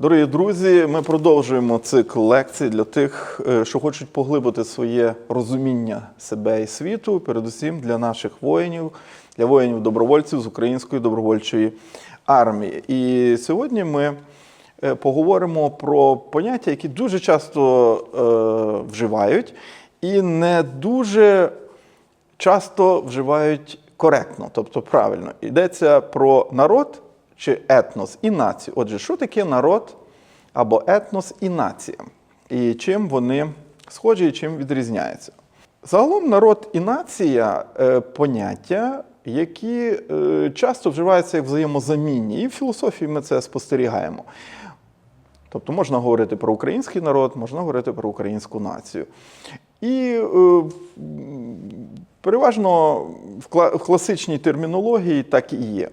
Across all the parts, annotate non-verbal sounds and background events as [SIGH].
Дорогі друзі, ми продовжуємо цикл лекцій для тих, е, що хочуть поглибити своє розуміння себе і світу, передусім для наших воїнів, для воїнів-добровольців з української добровольчої армії. І сьогодні ми е, поговоримо про поняття, які дуже часто е, вживають, і не дуже часто вживають коректно, тобто правильно. Йдеться про народ чи етнос і націю. Отже, що таке народ або етнос і нація? І чим вони схожі і чим відрізняються? Загалом народ і нація е, поняття, які е, часто вживаються як взаємозамінні, і в філософії ми це спостерігаємо. Тобто можна говорити про український народ, можна говорити про українську націю. І е, переважно в класичній термінології так і є.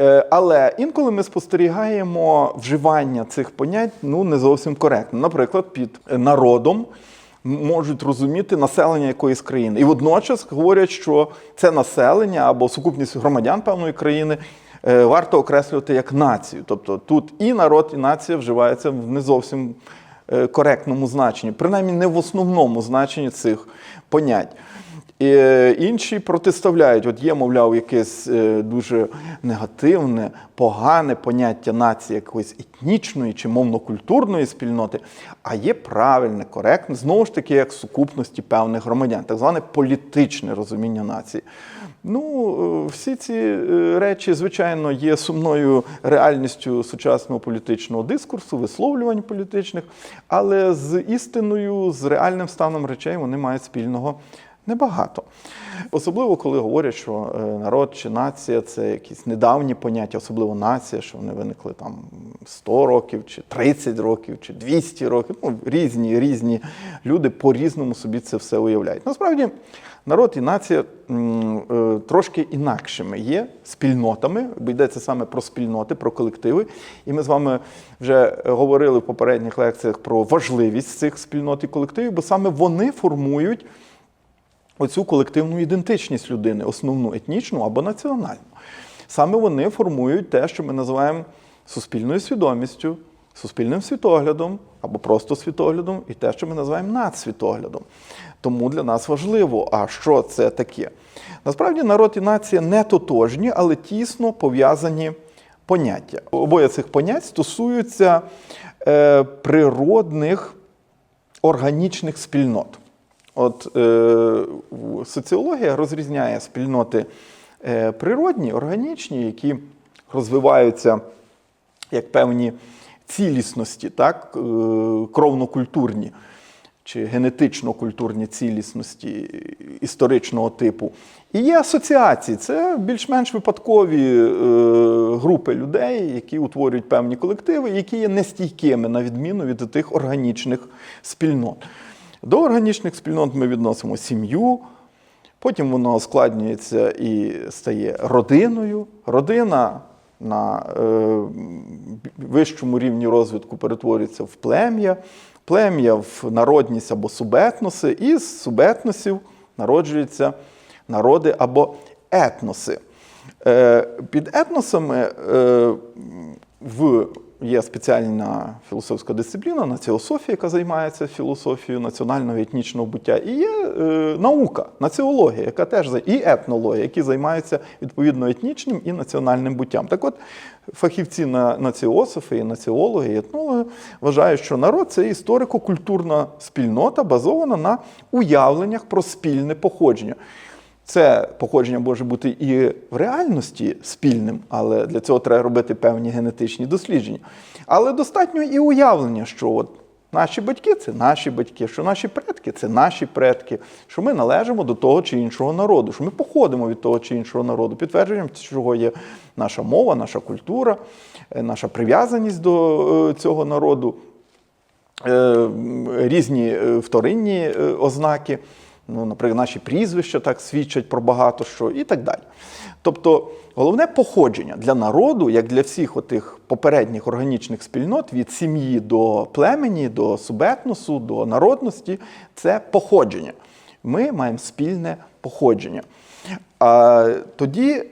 Е, Але інколи ми спостерігаємо вживання цих понять ну, не зовсім коректно. Наприклад, під народом можуть розуміти населення якоїсь країни. І водночас говорять, що це населення або сукупність громадян певної країни е, варто окреслювати як націю. Тобто тут і народ, і нація вживаються в не зовсім е, коректному значенні, принаймні не в основному значенні цих понять. І е, інші протиставляють, от є, мовляв, якесь е, дуже негативне, погане поняття нації якоїсь етнічної чи мовно-культурної спільноти, а є правильне, коректне, знову ж таки, як сукупності певних громадян, так зване політичне розуміння нації. Ну, е, всі ці речі, звичайно, є сумною реальністю сучасного політичного дискурсу, висловлювань політичних, але з істиною, з реальним станом речей вони мають спільного небагато. Особливо, коли говорять, що е, народ чи нація це якісь недавні поняття, особливо нація, що вони виникли там 100 років, чи 30 років, чи 200 років. Ну, різні, різні люди по-різному собі це все уявляють. Насправді, народ і нація е, трошки інакшими є спільнотами, бо йдеться саме про спільноти, про колективи. І ми з вами вже говорили в попередніх лекціях про важливість цих спільнот і колективів, бо саме вони формують оцю колективну ідентичність людини, основну етнічну або національну. Саме вони формують те, що ми називаємо суспільною свідомістю, суспільним світоглядом або просто світоглядом, і те, що ми називаємо надсвітоглядом. Тому для нас важливо, а що це таке? Насправді народ і нація не тотожні, але тісно пов'язані поняття. Обоє цих понять стосуються е, природних органічних спільнот. От е, соціологія розрізняє спільноти е, природні, органічні, які розвиваються як певні цілісності, так, е, кровнокультурні чи генетично-культурні цілісності історичного типу. І є асоціації, це більш-менш випадкові е, групи людей, які утворюють певні колективи, які є нестійкими на відміну від тих органічних спільнот. До органічних спільнот ми відносимо сім'ю, потім воно ускладнюється і стає родиною. Родина на е, вищому рівні розвитку перетворюється в плем'я, плем'я в народність або субетноси, і з субетносів народжуються народи або етноси. Е, під етносами е, в Є спеціальна філософська дисципліна, націософія, яка займається філософією національного і етнічного буття, і є е, наука, націологія, яка теж і етнологія, які займаються відповідно етнічним і національним буттям. Так от, фахівці на націософи, і націологи, і етнологи вважають, що народ це історико-культурна спільнота, базована на уявленнях про спільне походження. Це походження може бути і в реальності спільним, але для цього треба робити певні генетичні дослідження. Але достатньо і уявлення, що от наші батьки це наші батьки, що наші предки це наші предки, що ми належимо до того чи іншого народу, що ми походимо від того чи іншого народу. Підтвердженням чого є наша мова, наша культура, е, наша прив'язаність до е, цього народу е, різні вторинні ознаки. Ну, наприклад, наші прізвища так свідчать про багато що і так далі. Тобто, головне походження для народу, як для всіх отих попередніх органічних спільнот, від сім'ї до племені, до субетносу, до народності це походження. Ми маємо спільне походження. А тоді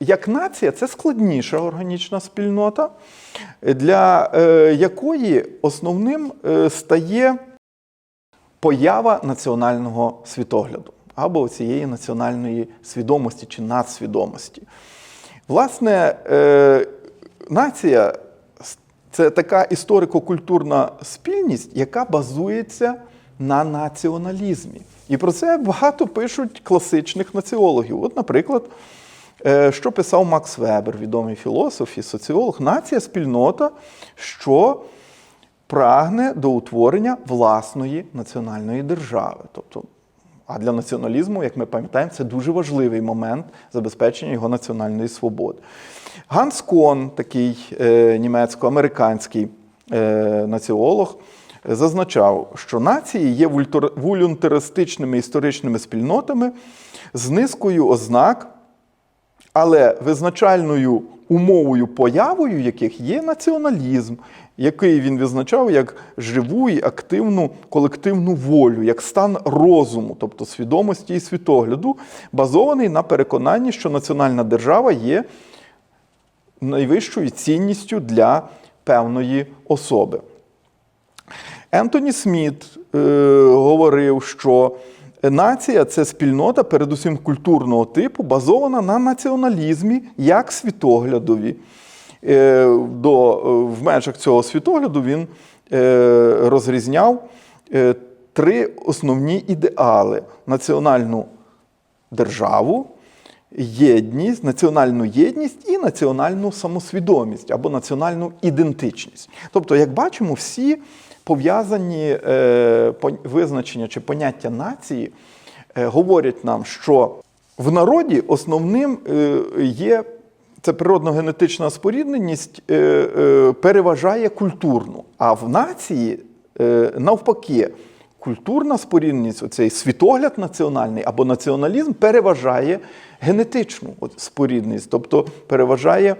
як нація це складніша органічна спільнота, для е, якої основним е, стає поява національного світогляду або цієї національної свідомості чи надсвідомості. Власне, е, нація це така історико-культурна спільність, яка базується на націоналізмі. І про це багато пишуть класичних націологів. От, наприклад, е, що писав Макс Вебер, відомий філософ і соціолог, нація спільнота, що прагне до утворення власної національної держави. Тобто, а для націоналізму, як ми пам'ятаємо, це дуже важливий момент забезпечення його національної свободи. Ганс Кон, такий е, німецько-американський е, націолог, зазначав, що нації є волюнтаристичними історичними спільнотами з низкою ознак, але визначальною умовою появою яких є націоналізм, який він визначав як живу і активну колективну волю, як стан розуму, тобто свідомості і світогляду, базований на переконанні, що національна держава є найвищою цінністю для певної особи. Ентоні Сміт е, говорив, що нація це спільнота, передусім культурного типу, базована на націоналізмі як світоглядові. Е, до, е, в межах цього світогляду він е, розрізняв три основні ідеали: національну державу, єдність, національну єдність і національну самосвідомість або національну ідентичність. Тобто, як бачимо, всі пов'язані е, визначення чи поняття нації е, говорять нам, що в народі основним е, є це природно-генетична спорідненість переважає культурну, а в нації навпаки. Культурна спорідненість, оцей світогляд національний або націоналізм переважає генетичну спорідність, тобто переважає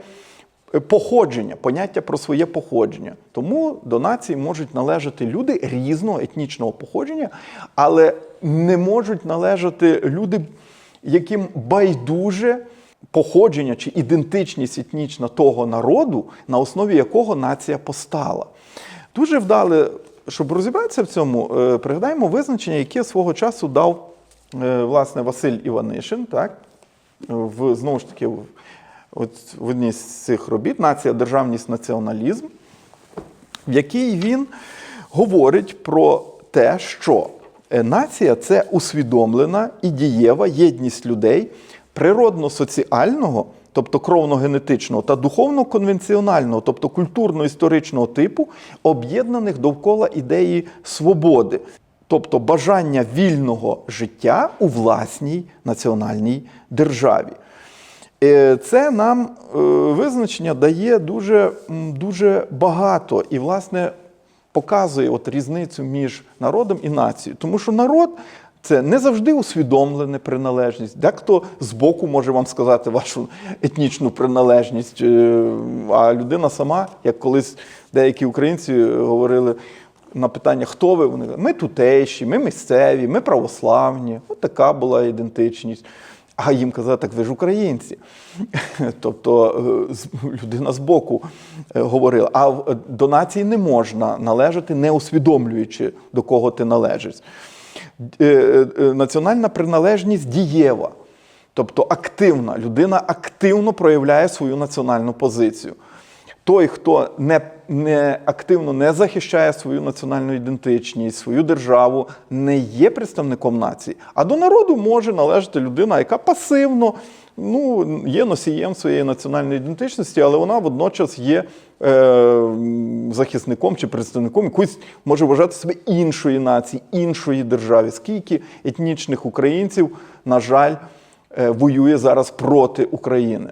походження, поняття про своє походження. Тому до нації можуть належати люди різного етнічного походження, але не можуть належати люди, яким байдуже походження чи ідентичність етнічна того народу, на основі якого нація постала. Дуже вдале, щоб розібратися в цьому, е, пригадаємо визначення, яке свого часу дав е, власне Василь Іванишин, так? В, знову ж таки, от, в одній з цих робіт Нація, державність, націоналізм, в якій він говорить про те, що е, нація це усвідомлена і дієва єдність людей природно-соціального, тобто кровно-генетичного, та духовно-конвенціонального, тобто культурно-історичного типу, об'єднаних довкола ідеї свободи, тобто бажання вільного життя у власній національній державі. Е, Це нам е, визначення дає дуже, дуже багато і, власне, показує от різницю між народом і нацією. Тому що народ це не завжди усвідомлена приналежність. Дехто збоку може вам сказати вашу етнічну приналежність, е, а людина сама, як колись деякі українці говорили на питання, хто ви? Вони кажуть, ми тутейші, ми місцеві, ми православні. От така була ідентичність. А їм казали, так ви ж українці. [LAUGHS] Тобто е, людина з боку е, говорила. А до нації не можна належати, не усвідомлюючи, до кого ти належиш. Е, е, е, Національна приналежність дієва, тобто активна. Людина активно проявляє свою національну позицію. Той, хто не, не активно не захищає свою національну ідентичність, свою державу, не є представником нації. А до народу може належати людина, яка пасивно ну, є носієм своєї національної ідентичності, але вона водночас є е, захисником чи представником якоїсь може вважати себе іншої нації, іншої держави. Скільки етнічних українців, на жаль, е, воює зараз проти України?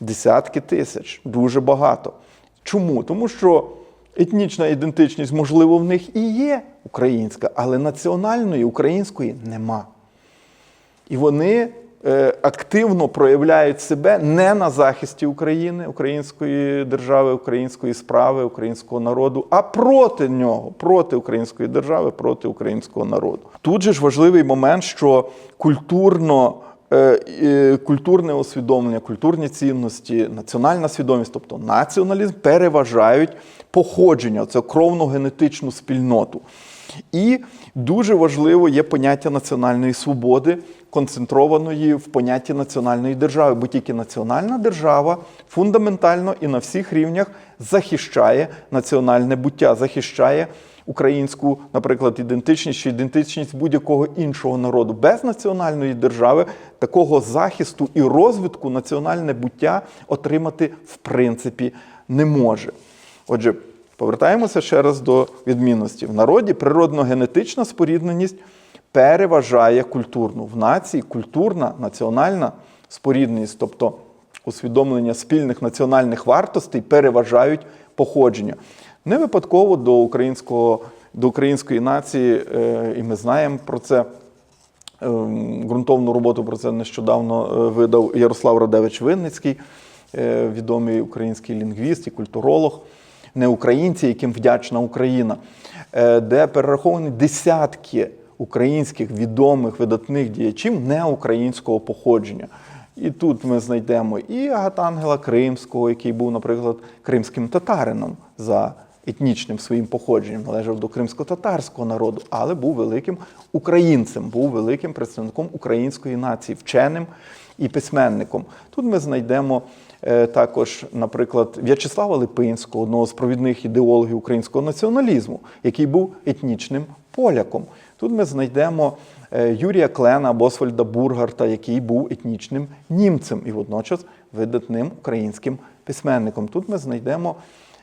Десятки тисяч, дуже багато. Чому? Тому що етнічна ідентичність, можливо, в них і є українська, але національної української нема. І вони е, активно проявляють себе не на захисті України, української держави, української справи, українського народу, а проти нього, проти української держави, проти українського народу. Тут же ж важливий момент, що культурно культурне усвідомлення, культурні цінності, національна свідомість, тобто націоналізм, переважають походження, це кровну генетичну спільноту. І дуже важливо є поняття національної свободи, концентрованої в понятті національної держави, бо тільки національна держава фундаментально і на всіх рівнях захищає національне буття, захищає українську, наприклад, ідентичність чи ідентичність будь-якого іншого народу. Без національної держави такого захисту і розвитку національне буття отримати в принципі не може. Отже, повертаємося ще раз до відмінності. В народі природно-генетична спорідненість переважає культурну. В нації культурна національна спорідненість, тобто усвідомлення спільних національних вартостей, переважають походження. Не випадково до українського до української нації, е, і ми знаємо про це. Ем, Ґрунтовну роботу про це нещодавно е, видав Ярослав Радевич Винницький, е, відомий український лінгвіст і культуролог, не українці, яким вдячна Україна, де перераховані десятки українських відомих видатних діячів неукраїнського походження. І тут ми знайдемо і Агатангела Кримського, який був, наприклад, кримським татарином за етнічним своїм походженням, належав до кримсько-татарського народу, але був великим українцем, був великим представником української нації, вченим і письменником. Тут ми знайдемо е, також, наприклад, В'ячеслава Липинського, одного з провідних ідеологів українського націоналізму, який був етнічним поляком. Тут ми знайдемо е, Юрія Клена або Бургарта, який був етнічним німцем і водночас видатним українським письменником. Тут ми знайдемо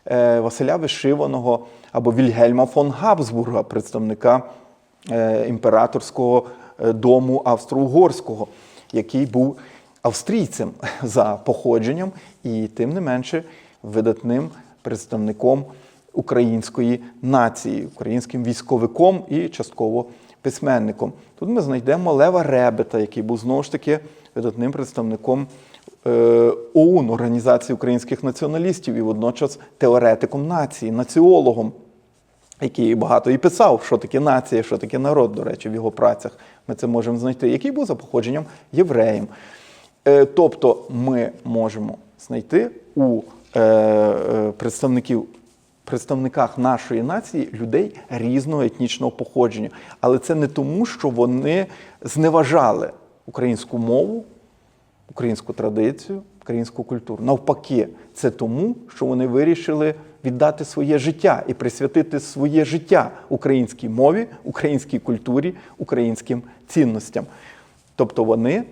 Василя Вишиваного або Вільгельма фон Габсбурга, представника е, імператорського е, дому Австро-Угорського, який був австрійцем [LAUGHS] за походженням і тим не менше видатним представником української нації, українським військовиком і частково письменником. Тут ми знайдемо Лева Ребета, який був знову ж таки видатним представником е, ОУН, Організації українських націоналістів, і водночас теоретиком нації, націологом, який багато і писав, що таке нація, що таке народ, до речі, в його працях. Ми це можемо знайти, який був за походженням євреєм. Е, Тобто ми можемо знайти у е, е, представників представниках нашої нації людей різного етнічного походження. Але це не тому, що вони зневажали українську мову, українську традицію, українську культуру. Навпаки, це тому, що вони вирішили віддати своє життя і присвятити своє життя українській мові, українській культурі, українським цінностям. Тобто вони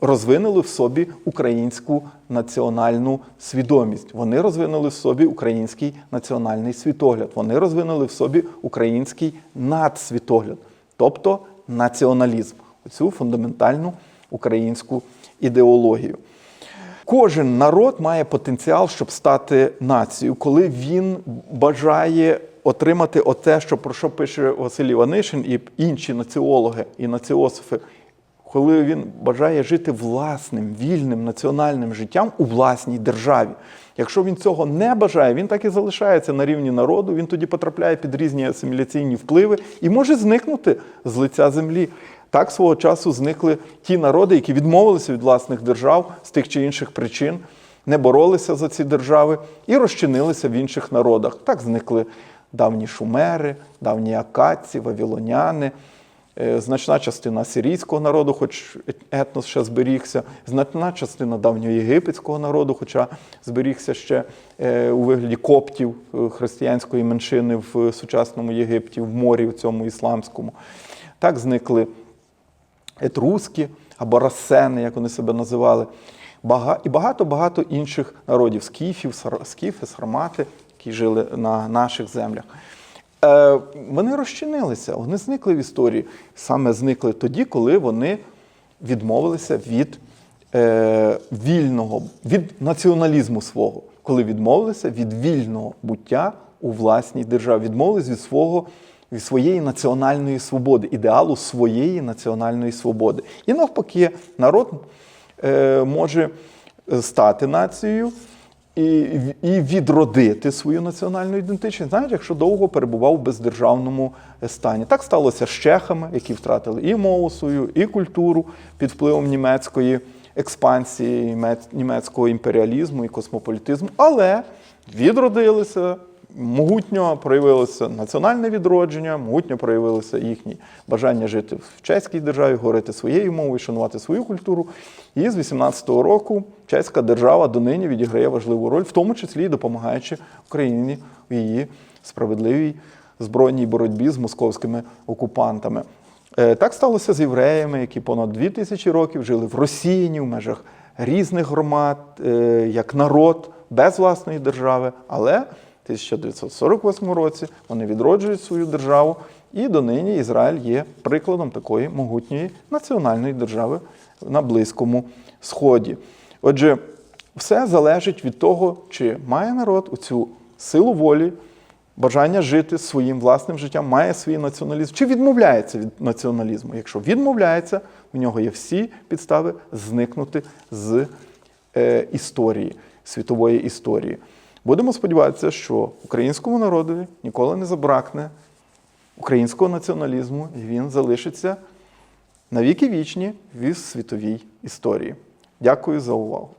розвинули в собі українську національну свідомість. Вони розвинули в собі український національний світогляд. Вони розвинули в собі український надсвітогляд, тобто націоналізм, цю фундаментальну українську ідеологію. Кожен народ має потенціал, щоб стати нацією, коли він бажає отримати оте, що про що пише Василь Іванишин і інші націологи і націософи, коли він бажає жити власним, вільним національним життям у власній державі. Якщо він цього не бажає, він так і залишається на рівні народу, він тоді потрапляє під різні асиміляційні впливи і може зникнути з лиця землі. Так свого часу зникли ті народи, які відмовилися від власних держав з тих чи інших причин, не боролися за ці держави і розчинилися в інших народах. Так зникли давні шумери, давні акадці, вавілоняни. Е, Значна частина сирійського народу, хоч етнос ще зберігся, значна частина давньоєгипетського народу, хоча зберігся ще е, у вигляді коптів е, християнської меншини в сучасному Єгипті, в морі в цьому ісламському. Так зникли етруски або рассени, як вони себе називали, і багато-багато інших народів скіфів, скіфи, сармати, які жили на наших землях. Е, вони розчинилися, вони зникли в історії. Саме зникли тоді, коли вони відмовилися від е, вільного, від націоналізму свого, коли відмовилися від вільного буття у власній державі, відмовились від свого. Від своєї національної свободи, ідеалу своєї національної свободи. І навпаки, народ е, може стати нацією і, і відродити свою національну ідентичність, навіть якщо довго перебував в бездержавному стані. Так сталося з чехами, які втратили і мову свою, і культуру під впливом німецької експансії, німецького імперіалізму і космополітизму, але відродилися. Могутньо проявилося національне відродження, могутньо проявилося їхнє бажання жити в чеській державі, говорити своєю мовою, шанувати свою культуру. І з 18-го року чеська держава донині відіграє важливу роль, в тому числі і допомагаючи Україні в її справедливій збройній боротьбі з московськими окупантами. Е, Так сталося з євреями, які понад дві тисячі років жили в Росії в межах різних громад, е, як народ без власної держави, але 1948 році вони відроджують свою державу, і донині Ізраїль є прикладом такої могутньої національної держави на Близькому Сході. Отже, все залежить від того, чи має народ у цю силу волі, бажання жити своїм власним життям, має свій націоналізм, чи відмовляється від націоналізму. Якщо відмовляється, в нього є всі підстави зникнути з е, історії, світової історії. Будемо сподіватися, що українському народові ніколи не забракне українського націоналізму, і він залишиться навіки вічні в світовій історії. Дякую за увагу.